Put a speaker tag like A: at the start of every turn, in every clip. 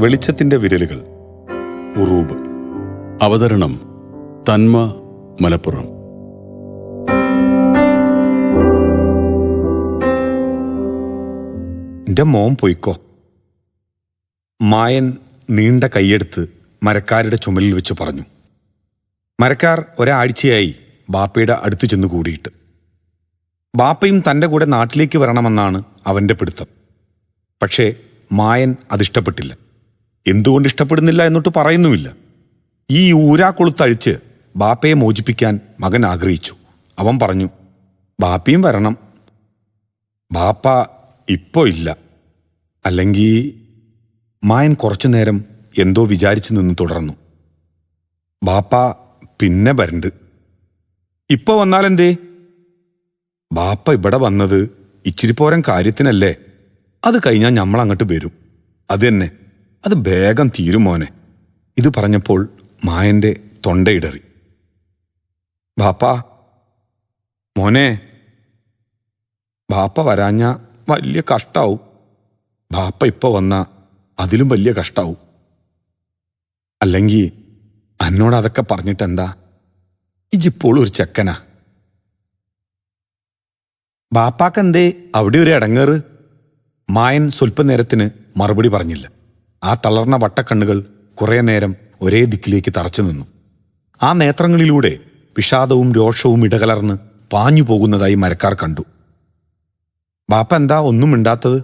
A: വെളിച്ചത്തിന്റെ വിരലുകൾ. ഉറൂബ്.
B: അവതരണം തന്മ മലപ്പുറം.
A: എന്റെ മോൻ പൊയ്ക്കോ. മായൻ നീണ്ട കൈയെടുത്ത് മരക്കാരുടെ ചുമലിൽ വെച്ച് പറഞ്ഞു. മരക്കാർ ഒരാഴ്ചയായി ബാപ്പയുടെ അടുത്ത് ചെന്ന് കൂടിയിട്ട്. ബാപ്പയും തന്റെ കൂടെ നാട്ടിലേക്ക് വരണമെന്നാണ് അവന്റെ പിടുത്തം. പക്ഷേ മായൻ അതിഷ്ടപ്പെട്ടില്ല. എന്തുകൊണ്ട് ഇഷ്ടപ്പെടുന്നില്ല എന്നിട്ട് പറയുന്നുമില്ല. ഈ ഊരാക്കൊളുത്തഴിച്ച് ബാപ്പയെ മോചിപ്പിക്കാൻ മകൻ ആഗ്രഹിച്ചു. അവൻ പറഞ്ഞു ബാപ്പയും വരണം. ബാപ്പ ഇപ്പോ ഇല്ല. അല്ലെങ്കിൽ മായൻ കുറച്ചു നേരം എന്തോ വിചാരിച്ചു നിന്ന് തുടർന്നു. ബാപ്പ പിന്നെ വരണ്ട്. ഇപ്പോൾ വന്നാലെന്തേ? ബാപ്പ ഇവിടെ വന്നത് ഇച്ചിരി പോരം കാര്യത്തിനല്ലേ? അത് കഴിഞ്ഞാൽ നമ്മൾ അങ്ങോട്ട് വരും. അത് തന്നെ. അത് വേഗം തീരും മോനെ. ഇത് പറഞ്ഞപ്പോൾ മായന്റെ തൊണ്ടയിടറി ബാപ്പ മോനെ ബാപ്പ വരാഞ്ഞ വലിയ കഷ്ടാവും. ബാപ്പ ഇപ്പൊ വന്ന അതിലും വലിയ കഷ്ടാവും. അല്ലെങ്കിൽ എന്നോട് അതൊക്കെ പറഞ്ഞിട്ടെന്താ? എന്താ ഇജിപ്പോഴും ഒരു ചെക്കനാ. ബാപ്പാക്കെന്തേ അവിടെ ഒരു ഇടങ്ങേറ് മായൻ സ്വല്പനേരത്തിന് മറുപടി പറഞ്ഞില്ല. ആ തളർന്ന വട്ടക്കണ്ണുകൾ കുറേ നേരം ഒരേ ദിക്കിലേക്ക് തറച്ചു നിന്നു. ആ നേത്രങ്ങളിലൂടെ വിഷാദവും രോഷവും ഇടകലർന്ന് പാഞ്ഞു പോകുന്നതായി മരക്കാർ കണ്ടു. ബാപ്പ എന്താ ഒന്നും മിണ്ടാത്തത്?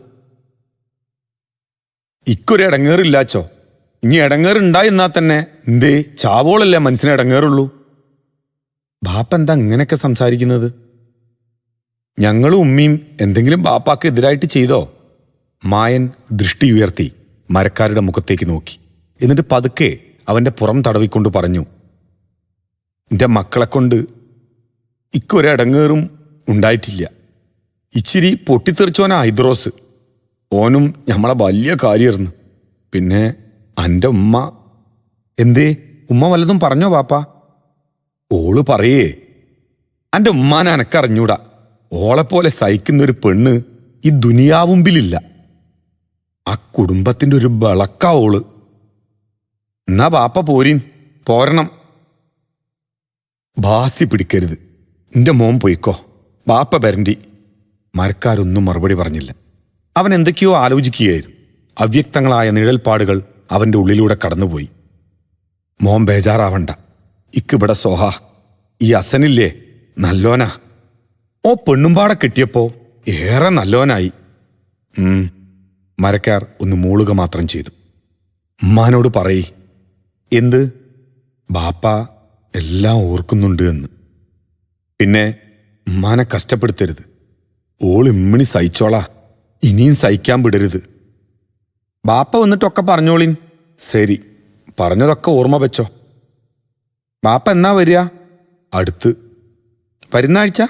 A: ഇക്കൊരു ഇടങ്ങേറില്ലാച്ചോ ഇനി ഇടങ്ങേറുണ്ടായി എന്നാ തന്നെ എന്തേ ചാവോളല്ലേ മനസ്സിന് ഇടങ്ങേറുള്ളൂ ബാപ്പ എന്താ ഇങ്ങനെയൊക്കെ സംസാരിക്കുന്നത്? ഞങ്ങളും ഉമ്മയും എന്തെങ്കിലും ബാപ്പാക്ക് എതിരായിട്ട് ചെയ്തോ? മായൻ ദൃഷ്ടി ഉയർത്തി. മരക്കാരുടെ മുഖത്തേക്ക് നോക്കി. എന്നിട്ട് പതുക്കെ അവന്റെ പുറം തടവിക്കൊണ്ട് പറഞ്ഞു എന്റെ മക്കളെ കൊണ്ട് ഇക്കൊരടങ്ങേറും ഉണ്ടായിട്ടില്ല. ഇച്ചിരി പൊട്ടിത്തെറിച്ചോന ഹൈദ്രോസ്. ഓനും ഞമ്മളെ വലിയ കാര്യമായിരുന്നു പിന്നെ അന്റെ ഉമ്മ. എന്തേ? ഉമ്മ വല്ലതും പറഞ്ഞോ പാപ്പ ഓൾ പറയേ അന്റെ ഉമ്മാനെ അനക്കറിഞ്ഞൂടാ. ഓളെപ്പോലെ സഹിക്കുന്നൊരു പെണ്ണ് ഈ ദുനിയാവുമ്പിലില്ല. ആ കുടുംബത്തിന്റെ ഒരു ബളക്കാവോൾ എന്നാ ബാപ്പ പോരീൻ പോരണം. ഭാസി പിടിക്കരുത്. നിന്റെ മോൻ പോയിക്കോ. ബാപ്പ വരണ്ടി. മരക്കാരൊന്നും മറുപടി പറഞ്ഞില്ല. അവൻ എന്തൊക്കെയോ ആലോചിക്കുകയായിരുന്നു. അവ്യക്തങ്ങളായ നിഴൽപ്പാടുകൾ അവന്റെ ഉള്ളിലൂടെ കടന്നുപോയി. മോൻ ബേജാറാവണ്ട. ഇക്കിവിടെ സോഹ. ഈ അസനില്ലേ? നല്ലോനാ. ഓ പെണ്ണുംപാടെ കിട്ടിയപ്പോ ഏറെ നല്ലോനായി. ഉം. മരക്കാർ ഒന്ന് മൂളുക മാത്രം ചെയ്തു. ഉമ്മാനോട് പറയി എന്ത്? ബാപ്പ എല്ലാം ഓർക്കുന്നുണ്ട് എന്ന്. പിന്നെ ഉമ്മാനെ കഷ്ടപ്പെടുത്തരുത്. ഓൾ ഇമ്മിണി സഹിച്ചോളാ ഇനിയും സഹിക്കാൻ വിടരുത്. ബാപ്പ വന്നിട്ടൊക്കെ പറഞ്ഞോളിൻ. ശരി പറഞ്ഞതൊക്കെ ഓർമ്മ വെച്ചോ. ബാപ്പ എന്നാ വരിക? അടുത്ത്. വരുന്നാഴ്ച?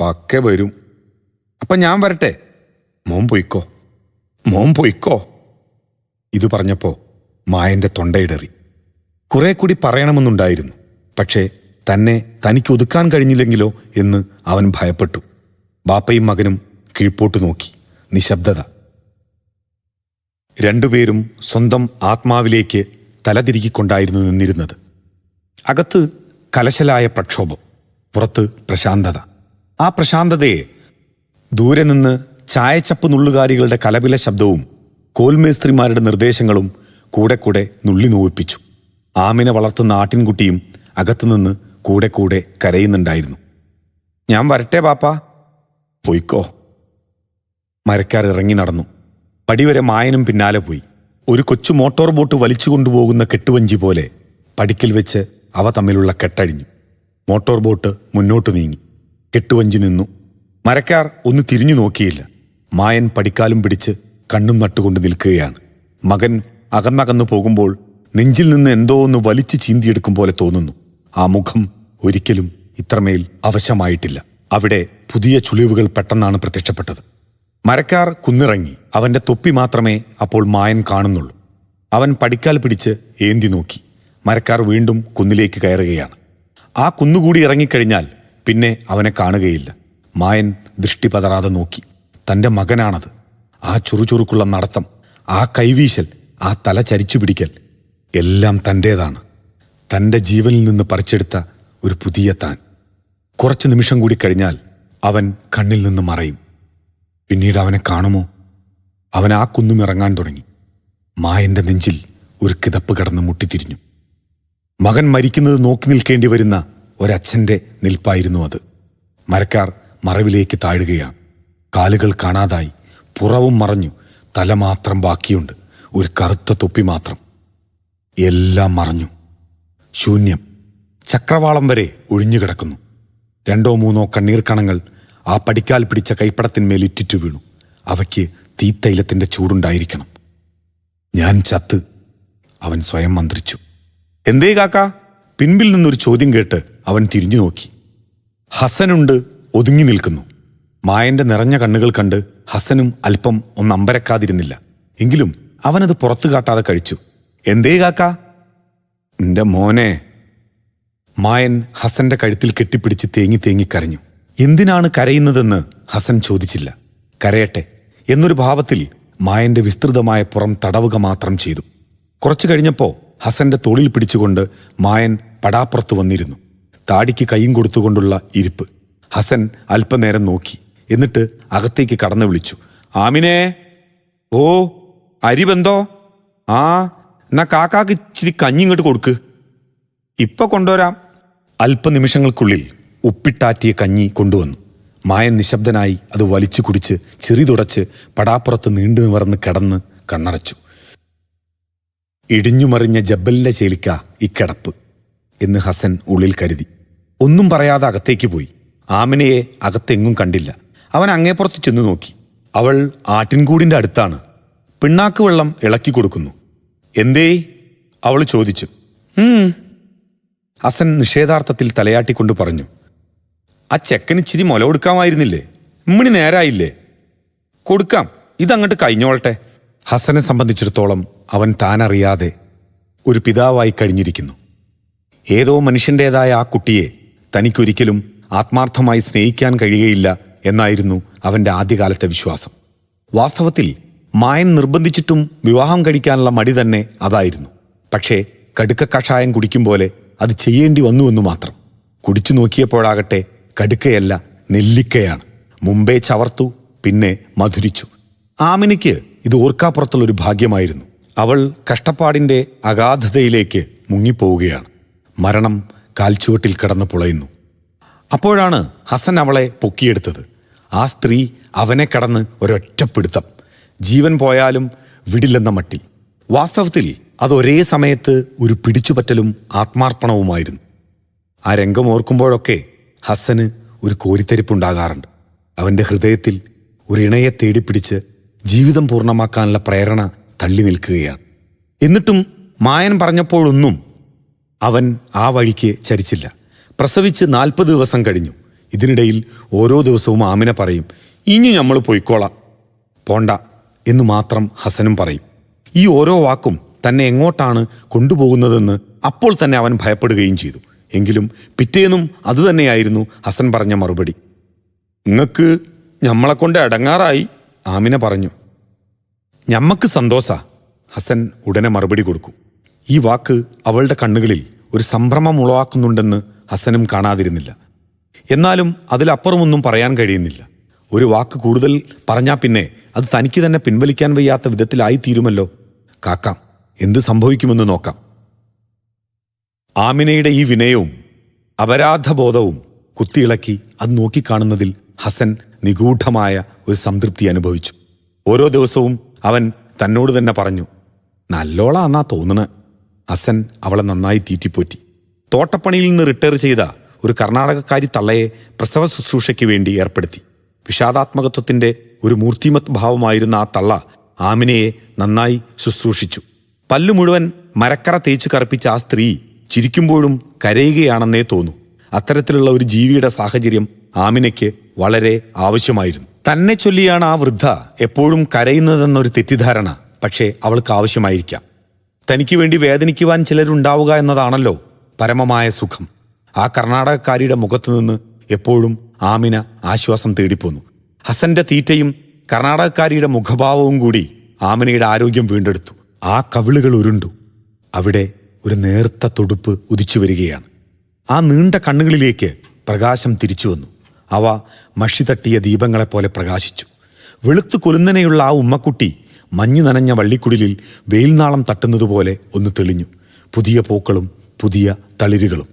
A: പക്കെ വരും. അപ്പൊ ഞാൻ വരട്ടെ. മോൻ പൊയ്ക്കോ. മോൻ പൊയ്ക്കോ? ഇത് പറഞ്ഞപ്പോ മായന്റെ തൊണ്ടയിടറി. കുറെ കൂടി പറയണമെന്നുണ്ടായിരുന്നു. പക്ഷേ തന്നെ തനിക്ക് ഒതുക്കാൻ കഴിഞ്ഞില്ലെങ്കിലോ എന്ന് അവൻ ഭയപ്പെട്ടു. ബാപ്പയും മകനും കീഴ്പോട്ട് നോക്കി. നിശബ്ദത. രണ്ടുപേരും സ്വന്തം ആത്മാവിലേക്ക് തലതിരിക്കൊണ്ടായിരുന്നു നിന്നിരുന്നത്. അകത്ത് കലശലായ പ്രക്ഷോഭം. പുറത്ത് പ്രശാന്തത. ആ പ്രശാന്തതയെ ദൂരെ നിന്ന് ചായച്ചപ്പ് നുള്ളുകാരികളുടെ കലപില ശബ്ദവും കോൽമേസ്ത്രിമാരുടെ നിർദ്ദേശങ്ങളും കൂടെ കൂടെ നുള്ളി നോവിപ്പിച്ചു. ആമിനെ വളർത്തുന്ന ആട്ടിൻകുട്ടിയും അകത്തുനിന്ന് കൂടെ കൂടെ കരയുന്നുണ്ടായിരുന്നു. ഞാൻ വരട്ടെ പാപ്പ പൊയ്ക്കോ. മരക്കാർ ഇറങ്ങി നടന്നു. പടിവരെ മായനും പിന്നാലെ പോയി. ഒരു കൊച്ചു മോട്ടോർ ബോട്ട് വലിച്ചു കൊണ്ടുപോകുന്ന കെട്ടുവഞ്ചി പോലെ പടിക്കൽ വെച്ച് അവ തമ്മിലുള്ള കെട്ടഴിഞ്ഞു. മോട്ടോർ ബോട്ട് മുന്നോട്ട് നീങ്ങി. കെട്ടുവഞ്ചി നിന്നു. മരക്കാർ ഒന്ന് തിരിഞ്ഞു നോക്കിയില്ല. മായൻ പടിക്കാലും പിടിച്ച് കണ്ണും നട്ടുകൊണ്ട് നിൽക്കുകയാണ്. മകൻ അകന്നകന്നു പോകുമ്പോൾ നെഞ്ചിൽ നിന്ന് എന്തോ ഒന്ന് വലിച്ചു ചീന്തിയെടുക്കും പോലെ തോന്നുന്നു. ആ മുഖം ഒരിക്കലും ഇത്രമേൽ അവശമായിട്ടില്ല. അവിടെ പുതിയ ചുളിവുകൾ പെട്ടെന്നാണ് പ്രത്യക്ഷപ്പെട്ടത്. മരക്കാർ കുന്നിറങ്ങി. അവന്റെ തൊപ്പി മാത്രമേ അപ്പോൾ മായൻ കാണുന്നുള്ളൂ. അവൻ പടിക്കാൽ പിടിച്ച് ഏന്തി നോക്കി. മരക്കാർ വീണ്ടും കുന്നിലേക്ക് കയറുകയാണ്. ആ കുന്നുകൂടി ഇറങ്ങിക്കഴിഞ്ഞാൽ പിന്നെ അവനെ കാണുകയില്ല. മായൻ ദൃഷ്ടി പതറാതെ നോക്കി. തന്റെ മകനാണത്. ആ ചുറുചുറുക്കുള്ള നടത്തം ആ കൈവീശൽ ആ തല ചരിച്ചു പിടിക്കൽ എല്ലാം തന്റേതാണ് തന്റെ ജീവനിൽ നിന്ന് പറിച്ചെടുത്ത ഒരു പുതിയ താൻ. കുറച്ച് നിമിഷം കൂടി കഴിഞ്ഞാൽ അവൻ കണ്ണിൽ നിന്ന് മറയും. പിന്നീട് അവനെ കാണുമോ? അവൻ ആ കുന്നും ഇറങ്ങാൻ തുടങ്ങി. മായന്റെ നെഞ്ചിൽ ഒരു കിതപ്പ് കടന്ന് മുട്ടിത്തിരിഞ്ഞു. മകൻ മരിക്കുന്നത് നോക്കി നിൽക്കേണ്ടി വരുന്ന ഒരച്ഛന്റെ നിൽപ്പായിരുന്നു അത്. മരക്കാർ മറവിലേക്ക് താഴുകയാണ്. കാലുകൾ കാണാതായി. പുറവും മറഞ്ഞു. തല മാത്രം ബാക്കിയുണ്ട്. ഒരു കറുത്ത തൊപ്പി മാത്രം. എല്ലാം മറഞ്ഞു. ശൂന്യം. ചക്രവാളം വരെ ഒഴിഞ്ഞുകിടക്കുന്നു രണ്ടോ മൂന്നോ കണ്ണീർ കണങ്ങൾ ആ പടിക്കാൽ പിടിച്ച കൈപ്പടത്തിന്മേൽ ഇറ്റിറ്റു വീണു. അവയ്ക്ക് തീത്തൈലത്തിന്റെ ചൂടുണ്ടായിരിക്കണം. ഞാൻ ചത്ത്. അവൻ സ്വയം മന്ത്രിച്ചു. എന്തേ കാക്ക? പിൻപിൽ നിന്നൊരു ചോദ്യം കേട്ട് അവൻ തിരിഞ്ഞു നോക്കി. ഹസനുണ്ട് ഒതുങ്ങി നിൽക്കുന്നു. മായന്റെ നിറഞ്ഞ കണ്ണുകൾ കണ്ട് ഹസനും അല്പം ഒന്ന് അമ്പരക്കാതിരുന്നില്ല. എങ്കിലും അവനത് പുറത്തു കാട്ടാതെ കഴിച്ചു. എന്തേ കാക്ക? നിന്റെ മോനെ. മായൻ ഹസന്റെ കഴുത്തിൽ കെട്ടിപ്പിടിച്ച് തേങ്ങി തേങ്ങി കരഞ്ഞു. എന്തിനാണ് കരയുന്നതെന്ന് ഹസൻ ചോദിച്ചില്ല. കരയട്ടെ. എന്നൊരു ഭാവത്തിൽ മായന്റെ വിസ്തൃതമായ പുറം തടവുക മാത്രം ചെയ്തു. കുറച്ചു കഴിഞ്ഞപ്പോ ഹസന്റെ തോളിൽ പിടിച്ചുകൊണ്ട് മായൻ പടാപ്പുറത്ത് വന്നിരുന്നു. താടിക്ക് കൈയും കൊടുത്തുകൊണ്ടുള്ള ഇരിപ്പ്. ഹസൻ അല്പനേരം നോക്കി. എന്നിട്ട് അകത്തേക്ക് കടന്നു വിളിച്ചു. ആമിനെ ഓ അരി ബന്ധോ ആ എന്നാ കാക്കാക്ക് ഇച്ചിരി കഞ്ഞി ഇങ്ങോട്ട് കൊടുക്ക്. ഇപ്പൊ കൊണ്ടുവരാം. അല്പനിമിഷങ്ങൾക്കുള്ളിൽ ഉപ്പിട്ടാറ്റിയ കഞ്ഞി കൊണ്ടുവന്നു. മായൻ നിശബ്ദനായി അത് വലിച്ചു കുടിച്ച് ചെറി തുടച്ച് പടാപ്പുറത്ത് നീണ്ടു നിവർന്ന് കിടന്ന് കണ്ണടച്ചു. ഇടിഞ്ഞുമറിഞ്ഞ ജബലിന്റെ ചേലിക്ക ഇക്കിടപ്പ് എന്ന് ഹസൻ ഉള്ളിൽ കരുതി. ഒന്നും പറയാതെ അകത്തേക്ക് പോയി. ആമിനയെ അകത്തെങ്ങും കണ്ടില്ല. അവൻ അങ്ങേപ്പുറത്ത് ചെന്നു നോക്കി. അവൾ ആറ്റിൻകൂടിന്റെ അടുത്താണ്. പിണ്ണാക്ക് വെള്ളം ഇളക്കി കൊടുക്കുന്നു. എന്തേ? അവൾ ചോദിച്ചു. അസൻ നിഷേധാർത്ഥത്തിൽ തലയാട്ടിക്കൊണ്ട് പറഞ്ഞു. ആ ചെക്കന് ഇച്ചിരി മുല കൊടുക്കാമായിരുന്നില്ലേ? ഇമ്മിണി നേരായില്ലേ? കൊടുക്കാം. ഇതങ്ങോട്ട് കഴിഞ്ഞോളട്ടെ. ഹസനെ സംബന്ധിച്ചിടത്തോളം അവൻ താനറിയാതെ ഒരു പിതാവായി കഴിഞ്ഞിരിക്കുന്നു. ഏതോ മനുഷ്യന്റേതായ ആ കുട്ടിയെ തനിക്കൊരിക്കലും ആത്മാർത്ഥമായി സ്നേഹിക്കാൻ കഴിയുകയില്ല എന്നായിരുന്നു അവന്റെ ആദ്യകാലത്തെ വിശ്വാസം. വാസ്തവത്തിൽ മായൻ നിർബന്ധിച്ചിട്ടും വിവാഹം കഴിക്കാനുള്ള മടി തന്നെ അതായിരുന്നു. പക്ഷേ കടുക്ക കഷായം കുടിക്കും പോലെ അത് ചെയ്യേണ്ടി വന്നുവെന്ന് മാത്രം. കുടിച്ചു നോക്കിയപ്പോഴാകട്ടെ കടുക്കയല്ല നെല്ലിക്കയാണ്. മുമ്പേ ചവർത്തു പിന്നെ മധുരിച്ചു. ആമിനിക്ക് ഇത് ഓർക്കാപ്പുറത്തുള്ളൊരു ഭാഗ്യമായിരുന്നു. അവൾ കഷ്ടപ്പാടിന്റെ അഗാധതയിലേക്ക് മുങ്ങിപ്പോവുകയാണ്. മരണം കാൽച്ചുവട്ടിൽ കിടന്ന് പുളയുന്നു. അപ്പോഴാണ് ഹസൻ അവളെ പൊക്കിയെടുത്തത്. ആ സ്ത്രീ അവനെ കടന്ന് ഒരൊറ്റപ്പിടുത്തം. ജീവൻ പോയാലും വിടില്ലെന്ന മട്ടിൽ. വാസ്തവത്തിൽ അത് ഒരേ സമയത്ത് ഒരു പിടിച്ചുപറ്റലും ആത്മാർപ്പണവുമായിരുന്നു. ആ രംഗം ഓർക്കുമ്പോഴൊക്കെ ഹസന് ഒരു കോരിത്തെരിപ്പുണ്ടാകാറുണ്ട്. അവന്റെ ഹൃദയത്തിൽ ഒരു ഇണയെ തേടിപ്പിടിച്ച് ജീവിതം പൂർണമാക്കാനുള്ള പ്രേരണ തള്ളി നിൽക്കുകയാണ്. എന്നിട്ടും മായൻ പറഞ്ഞപ്പോഴൊന്നും അവൻ ആ വഴിക്ക് ചരിച്ചില്ല. പ്രസവിച്ച് നാൽപ്പത് ദിവസം കഴിഞ്ഞു. ഇതിനിടയിൽ ഓരോ ദിവസവും ആമിന പറയും ഇനി നമ്മൾ പൊയ്ക്കോളാം. പോണ്ട എന്നു മാത്രം ഹസനും പറയും. ഈ ഓരോ വാക്കും തന്നെ എങ്ങോട്ടാണ് കൊണ്ടുപോകുന്നതെന്ന് അപ്പോൾ തന്നെ അവൻ ഭയപ്പെടുകയും ചെയ്തു. എങ്കിലും പിറ്റേന്നും അതുതന്നെയായിരുന്നു ഹസൻ പറഞ്ഞ മറുപടി. നിങ്ങക്ക് ഞമ്മളെ കൊണ്ട് അടങ്ങാറായി ആമിന പറഞ്ഞു. ഞമ്മക്ക് സന്തോഷ ഹസൻ ഉടനെ മറുപടി കൊടുക്കും. ഈ വാക്ക് അവളുടെ കണ്ണുകളിൽ ഒരു സംഭ്രമം ഉളവാക്കുന്നുണ്ടെന്ന് ഹസനും കാണാതിരുന്നില്ല. എന്നാലും അതിലപ്പുറമൊന്നും പറയാൻ കഴിയുന്നില്ല. ഒരു വാക്ക് കൂടുതൽ പറഞ്ഞാൽ പിന്നെ അത് തനിക്ക് തന്നെ പിൻവലിക്കാൻ വയ്യാത്ത വിധത്തിലായിത്തീരുമല്ലോ. കാക്കാം എന്ത് സംഭവിക്കുമെന്ന് നോക്കാം. ആമിനയുടെ ഈ വിനയവും അപരാധബോധവും കുത്തിയിളക്കി അത് നോക്കിക്കാണുന്നതിൽ ഹസൻ നിഗൂഢമായ ഒരു സംതൃപ്തി അനുഭവിച്ചു. ഓരോ ദിവസവും അവൻ തന്നോട് തന്നെ പറഞ്ഞു നല്ലോളാന്നാ തോന്നണ. ഹസൻ അവളെ നന്നായി തീറ്റിപ്പോറ്റി. തോട്ടപ്പണിയിൽ നിന്ന് റിട്ടയർ ചെയ്ത ഒരു കർണാടകക്കാരി തള്ളയെ പ്രസവ ശുശ്രൂഷയ്ക്ക് വേണ്ടി ഏർപ്പെടുത്തി. വിഷാദാത്മകത്വത്തിന്റെ ഒരു മൂർത്തിമത് ഭാവമായിരുന്ന ആ തള്ള ആമിനയെ നന്നായി ശുശ്രൂഷിച്ചു. പല്ലു മുഴുവൻ മരക്കറ തേച്ചു കറുപ്പിച്ച ആ സ്ത്രീ ചിരിക്കുമ്പോഴും കരയുകയാണെന്നേ തോന്നു. അത്തരത്തിലുള്ള ഒരു ജീവിയുടെ സാഹചര്യം ആമിനയ്ക്ക് വളരെ ആവശ്യമായിരുന്നു. തന്നെ ചൊല്ലിയാണ് ആ വൃദ്ധ എപ്പോഴും കരയുന്നതെന്നൊരു തെറ്റിദ്ധാരണ പക്ഷേ അവൾക്ക് ആവശ്യമായിരിക്കാം. തനിക്ക് വേണ്ടി വേദനിക്കുവാൻ ചിലരുണ്ടാവുക എന്നതാണല്ലോ പരമമായ സുഖം. ആ കർണാടകക്കാരിയുടെ മുഖത്തു നിന്ന് എപ്പോഴും ആമിന ആശ്വാസം തേടിപ്പോന്നു. ഹസന്റെ തീറ്റയും കർണാടകക്കാരിയുടെ മുഖഭാവവും കൂടി ആമിനയുടെ ആരോഗ്യം വീണ്ടെടുത്തു. ആ കവിളുകൾ ഉരുണ്ടു. അവിടെ ഒരു നേർത്ത തൊടുപ്പ് ഉദിച്ചു വരികയാണ്. ആ നീണ്ട കണ്ണുകളിലേക്ക് പ്രകാശം തിരിച്ചു വന്നു. അവ മഷി തട്ടിയ ദീപങ്ങളെപ്പോലെ പ്രകാശിച്ചു. വെളുത്തു കൊലുന്നനെയുള്ള ആ ഉമ്മക്കുട്ടി മഞ്ഞു നനഞ്ഞ വള്ളിക്കുടിലിൽ വെയിൽനാളം തട്ടുന്നതുപോലെ ഒന്ന് തെളിഞ്ഞു. പുതിയ പൂക്കളും പുതിയ തളിരുകളും.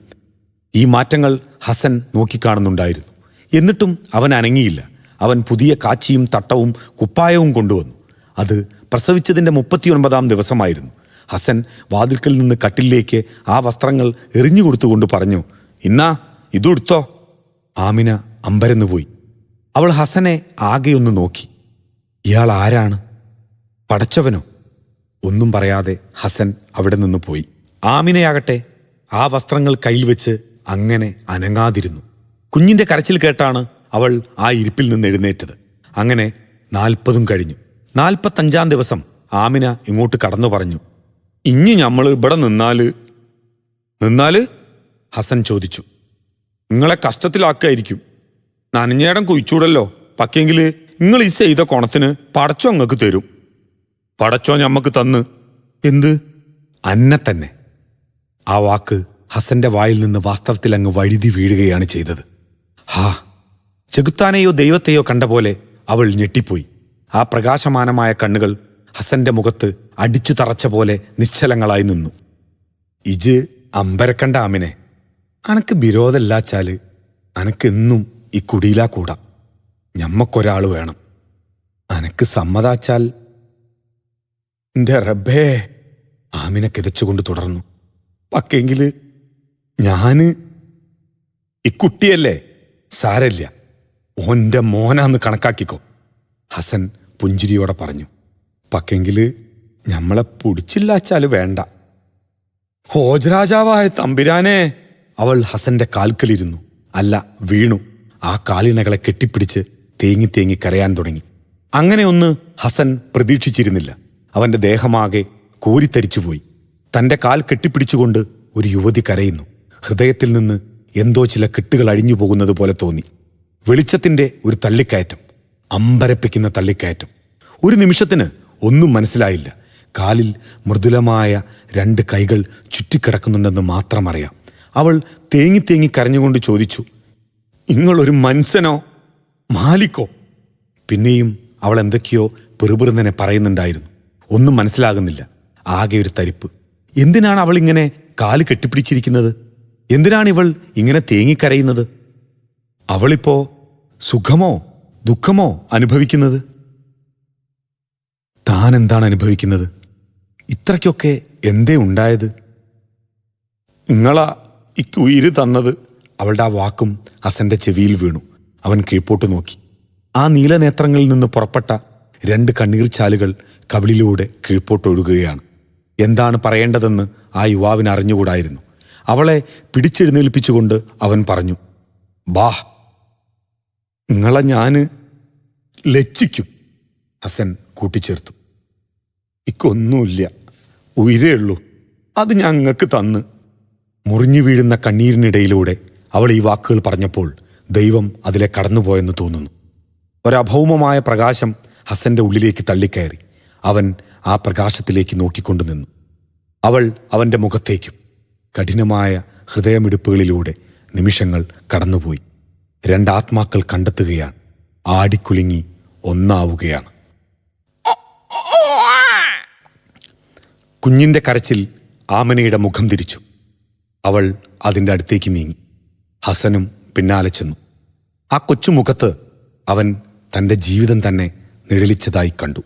A: ഈ മാറ്റങ്ങൾ ഹസൻ നോക്കിക്കാണുന്നുണ്ടായിരുന്നു. എന്നിട്ടും അവൻ അനങ്ങിയില്ല. അവൻ പുതിയ കാച്ചിയും തട്ടവും കുപ്പായവും കൊണ്ടുവന്നു. അത് പ്രസവിച്ചതിന്റെ മുപ്പത്തിയൊൻപതാം ദിവസമായിരുന്നു. ഹസൻ വാതിൽക്കൽ നിന്ന് കട്ടിലേക്ക് ആ വസ്ത്രങ്ങൾ എറിഞ്ഞു കൊടുത്തുകൊണ്ട് പറഞ്ഞു ഇന്നാ ഇതുടുത്തോ ആമിന അമ്പരന്നു പോയി. അവൾ ഹസനെ ആകെയൊന്ന് നോക്കി. ഇയാൾ ആരാണ്? പടച്ചവനോ? ഒന്നും പറയാതെ ഹസൻ അവിടെ നിന്ന് പോയി. ആമിനയാകട്ടെ ആ വസ്ത്രങ്ങൾ കയ്യിൽ വെച്ച് അങ്ങനെ അനങ്ങാതിരുന്നു. കുഞ്ഞിന്റെ കരച്ചിൽ കേട്ടാണ് അവൾ ആ ഇരിപ്പിൽ നിന്ന് എഴുന്നേറ്റത്. അങ്ങനെ നാൽപ്പതും കഴിഞ്ഞു. നാൽപ്പത്തഞ്ചാം ദിവസം ആമിന ഇങ്ങോട്ട് കടന്നു പറഞ്ഞു ഇനി നമ്മൾ ഇവിടെ നിന്നാൽ? നിന്നാൽ? ഹസൻ ചോദിച്ചു. നിങ്ങളെ കഷ്ടത്തിലാക്കായിരിക്കും. നനഞ്ഞേടം കുഴിച്ചൂടല്ലോ. പക്കെങ്കിൽ നിങ്ങൾ ഈ ചെയ്ത കൊണത്തിന് പടച്ചോ അങ്ങക്ക് തരും. പടച്ചോ ഞമ്മക്ക് തന്ന്. എന്ത്? അന്നെ തന്നെ. ആ വാക്ക് ഹസന്റെ വായിൽ നിന്ന് വാസ്തവത്തിൽ അങ്ങ് വഴുതി വീഴുകയാണ് ചെയ്തത്. ഹാ ചെകുത്താനെയോ ദൈവത്തെയോ കണ്ട പോലെ അവൾ ഞെട്ടിപ്പോയി. ആ പ്രകാശമാനമായ കണ്ണുകൾ ഹസന്റെ മുഖത്ത് അടിച്ചു തറച്ച പോലെ നിശ്ചലങ്ങളായി നിന്നു. ഇജ് അമ്പരക്കണ്ട ആമിനെ. അനക്ക് വിരോധമില്ലാച്ചാൽ അനക്കെന്നും ഈ കുടിയിലാ കൂടാ. ഞമ്മക്കൊരാൾ വേണം. അനക്ക് സമ്മതാച്ചാൽ എന്റെ റബ്ബേ ആമിനെ കിതച്ചുകൊണ്ട് തുടർന്നു. പക്കെങ്കിൽ ഞാൻ ഇക്കുട്ടിയല്ലേ സാരല്ല. ഓന്റെ മോനാന്ന് കണക്കാക്കിക്കോ. ഹസൻ പുഞ്ചിരിയോടെ പറഞ്ഞു. പക്കെങ്കിൽ ഞമ്മളെ പുടിച്ചില്ലാച്ചാൽ വേണ്ട. ഹോജരാജാവായ തമ്പിരാനെ അവൾ ഹസന്റെ കാൽക്കലിരുന്നു. അല്ല വീണു. ആ കാലിണകളെ കെട്ടിപ്പിടിച്ച് തേങ്ങി തേങ്ങി കരയാൻ തുടങ്ങി. അങ്ങനെയൊന്ന് ഹസൻ പ്രതീക്ഷിച്ചിരുന്നില്ല. അവന്റെ ദേഹമാകെ കോരിത്തരിച്ചുപോയി. തന്റെ കാൽ കെട്ടിപ്പിടിച്ചുകൊണ്ട് ഒരു യുവതി കരയുന്നു. ഹൃദയത്തിൽ നിന്ന് എന്തോ ചില കെട്ടുകൾ അഴിഞ്ഞു പോകുന്നത് പോലെ തോന്നി. വെളിച്ചത്തിന്റെ ഒരു തള്ളിക്കയറ്റം. അമ്പരപ്പിക്കുന്ന തള്ളിക്കയറ്റം. ഒരു നിമിഷത്തിന് ഒന്നും മനസ്സിലായില്ല. കാലിൽ മൃദുലമായ രണ്ട് കൈകൾ ചുറ്റിക്കിടക്കുന്നുണ്ടെന്ന് മാത്രം അറിയാം അവൾ തേങ്ങി തേങ്ങി കരഞ്ഞുകൊണ്ട് ചോദിച്ചു നിങ്ങളൊരു മനുഷ്യനോ? മാലിക്കോ? പിന്നെയും അവൾ എന്തൊക്കെയോ പെറുപെറുന്നനെ പറയുന്നുണ്ടായിരുന്നു. ഒന്നും മനസ്സിലാകുന്നില്ല. ആകെ ഒരു തരിപ്പ്. എന്തിനാണ് അവൾ ഇങ്ങനെ കാൽ കെട്ടിപ്പിടിച്ചിരിക്കുന്നത്? എന്തിനാണ് ഇവൾ ഇങ്ങനെ തേങ്ങിക്കരയുന്നത്? അവളിപ്പോ സുഖമോ ദുഃഖമോ അനുഭവിക്കുന്നത്? താൻ എന്താണ് അനുഭവിക്കുന്നത്? ഇത്രയ്ക്കൊക്കെ എന്തേ ഉണ്ടായത്? നിങ്ങളാ ഇക്ക് ഉയിര് തന്നത് അവളുടെ ആ വാക്കും ഹസന്റെ ചെവിയിൽ വീണു. അവൻ കീഴ്പോട്ട് നോക്കി. ആ നീലനേത്രങ്ങളിൽ നിന്ന് പുറപ്പെട്ട രണ്ട് കണ്ണീർച്ചാലുകൾ കവിളിലൂടെ കീഴ്പോട്ടൊഴുകുകയാണ്. എന്താണ് പറയേണ്ടതെന്ന് ആ യുവാവിന് അറിഞ്ഞുകൂടായിരുന്നു. അവളെ പിടിച്ചെഴുന്നേൽപ്പിച്ചുകൊണ്ട് അവൻ പറഞ്ഞു ബാ നിങ്ങളെ ഞാൻ ലജ്ജിക്കും ഹസൻ കൂട്ടിച്ചേർത്തു. ഇക്കൊന്നുമില്ല ഉയരേ ഉള്ളൂ അത് ഞങ്ങൾക്ക് തന്ന് മുറിഞ്ഞു വീഴുന്ന കണ്ണീരിനിടയിലൂടെ അവൾ ഈ വാക്കുകൾ പറഞ്ഞപ്പോൾ ദൈവം അതിലെ കടന്നുപോയെന്ന് തോന്നുന്നു. ഒരഭൗമമായ പ്രകാശം ഹസന്റെ ഉള്ളിലേക്ക് തള്ളിക്കയറി. അവൻ ആ പ്രകാശത്തിലേക്ക് നോക്കിക്കൊണ്ടു നിന്നു. അവൾ അവന്റെ മുഖത്തേക്കും കഠിനമായ ഹൃദയമിടിപ്പുകളിലൂടെ നിമിഷങ്ങൾ കടന്നുപോയി. രണ്ടാത്മാക്കൾ കണ്ടെത്തുകയാണ്. ആടിക്കുലുങ്ങി ഒന്നാവുകയാണ്. കുഞ്ഞിന്റെ കരച്ചിൽ ആമനയുടെ മുഖം തിരിച്ചു. അവൾ അതിന്റെ അടുത്തേക്ക് നീങ്ങി. ഹസനും പിന്നാലെ ചെന്നു. ആ കൊച്ചുമുഖത്ത് അവൻ തന്റെ ജീവിതം തന്നെ നിഴലിച്ചതായി കണ്ടു.